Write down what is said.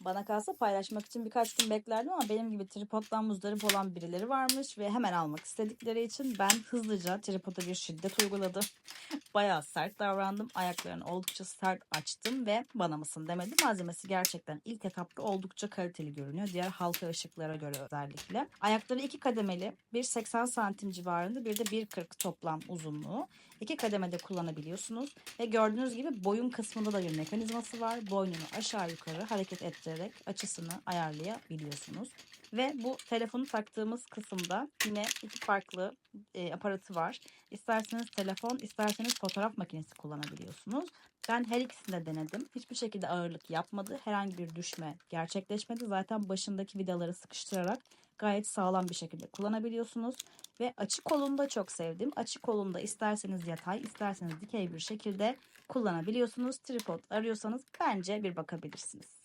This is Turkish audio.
Bana kalsa paylaşmak için birkaç gün beklerdim ama benim gibi tripoddan muzdarip olan birileri varmış ve hemen almak istedikleri için ben hızlıca tripoda bir şiddet uyguladım. Bayağı sert davrandım. Ayaklarını oldukça sert açtım ve bana mısın demedim. Malzemesi gerçekten ilk etapta oldukça kaliteli görünüyor. Diğer halka ışıklara göre özellikle. Ayakları iki kademeli. Bir 80 santim civarında bir de 1.40 toplam uzunluğu. İki kademede kullanabiliyorsunuz. Ve gördüğünüz gibi boyun kısmında da bir mekanizması var. Boynunu aşağı yukarı hareket ettirerek açısını ayarlayabiliyorsunuz. Ve bu telefonu taktığımız kısımda yine iki farklı e, aparatı var. İsterseniz telefon, isterseniz fotoğraf makinesi kullanabiliyorsunuz. Ben her ikisini de denedim. Hiçbir şekilde ağırlık yapmadı. Herhangi bir düşme gerçekleşmedi. Zaten başındaki vidaları sıkıştırarak gayet sağlam bir şekilde kullanabiliyorsunuz. Ve açık kolunu da çok sevdim. Açık kolunda isterseniz yatay, isterseniz dikey bir şekilde kullanabiliyorsunuz. Tripod arıyorsanız bence bir bakabilirsiniz.